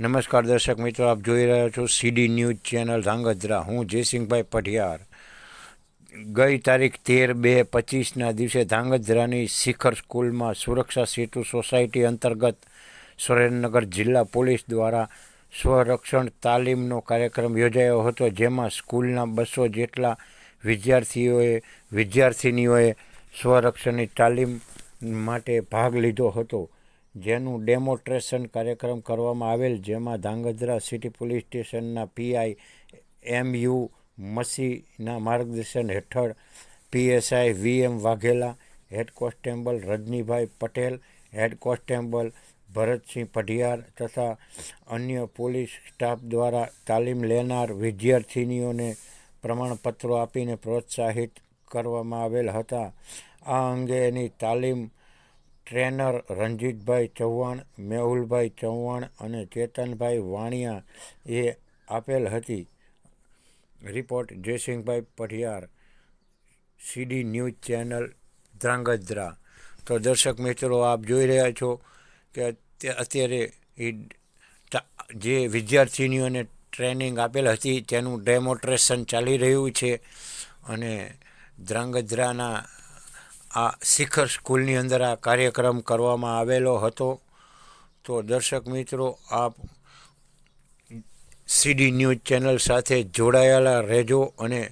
નમસ્કાર દર્શક મિત્રો, આપ જોઈ રહ્યા છો સીડી ન્યૂઝ ચેનલ ધાંગધ્રા. હું જયસિંહભાઈ પઢિયાર. ગઈ તારીખ તેર બે પચીસના દિવસે ધાંગધ્રાની શિખર સ્કૂલમાં સુરક્ષા સેતુ સોસાયટી અંતર્ગત સુરેન્દ્રનગર જિલ્લા પોલીસ દ્વારા સ્વરક્ષણ તાલીમનો કાર્યક્રમ યોજાયો હતો, જેમાં સ્કૂલના બસો જેટલા વિદ્યાર્થીઓએ, વિદ્યાર્થિનીઓએ સ્વરક્ષણની તાલીમ માટે ભાગ લીધો હતો. જેનું ડેમોન્સ્ટ્રેશન કાર્યક્રમ કરવામાં આવેલ, જેમાં ધાંગધ્રા સિટી પોલીસ સ્ટેશનના પીઆઈ એમ યુ મસીના માર્ગદર્શન હેઠળ PSI V M Vaghela, head constable Rajnibhai Patel, head constable Bharatsinh Padhiyar તથા અન્ય પોલીસ સ્ટાફ દ્વારા તાલીમ લેનાર વિદ્યાર્થિનીઓને પ્રમાણપત્રો આપીને પ્રોત્સાહિત કરવામાં આવેલ હતા. આ અંગેની તાલીમ ટ્રેનર રણજીતભાઈ ચૌહાણ, મેહુલભાઈ ચૌહાણ અને ચેતનભાઈ વાણિયા એ આપેલ હતી. Report Jaysinhbhai Padhiyar, CD news channel, Dhrangadhra. તો દર્શક મિત્રો, આપ જોઈ રહ્યા છો કે અત્ય- અત્યારે એ જે વિદ્યાર્થીનીઓને ટ્રેનિંગ આપેલ હતી, તેનું ડેમોન્સ્ટ્રેશન ચાલી રહ્યું છે અને ધ્રાંગધ્રાના આ શિખર સ્કૂલની અંદર આ કાર્યક્રમ કરવામાં આવેલો હતો. તો દર્શક મિત્રો, આપ સીડી ન્યૂઝ ચેનલ સાથે જોડાયેલા રહેજો અને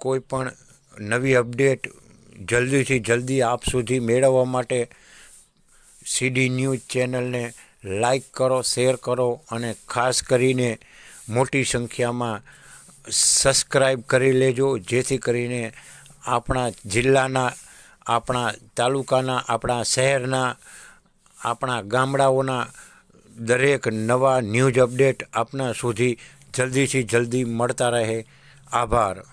કોઈ પણ નવી અપડેટ જલ્દીથી જલ્દી આપ સુધી મેળવવા માટે સીડી ન્યૂઝ ચેનલને લાઈક કરો, શેર કરો અને ખાસ કરીને મોટી સંખ્યામાં સબસ્ક્રાઈબ કરી લેજો, જેથી કરીને આપણા જિલ્લાના આપણા તાલુકાના, આપણા શહેરના, આપણા ગામડાઓના દરેક નવા ન્યૂઝ અપડેટ આપના સુધી જલ્દીથી જલ્દી મળતા રહે. આભાર.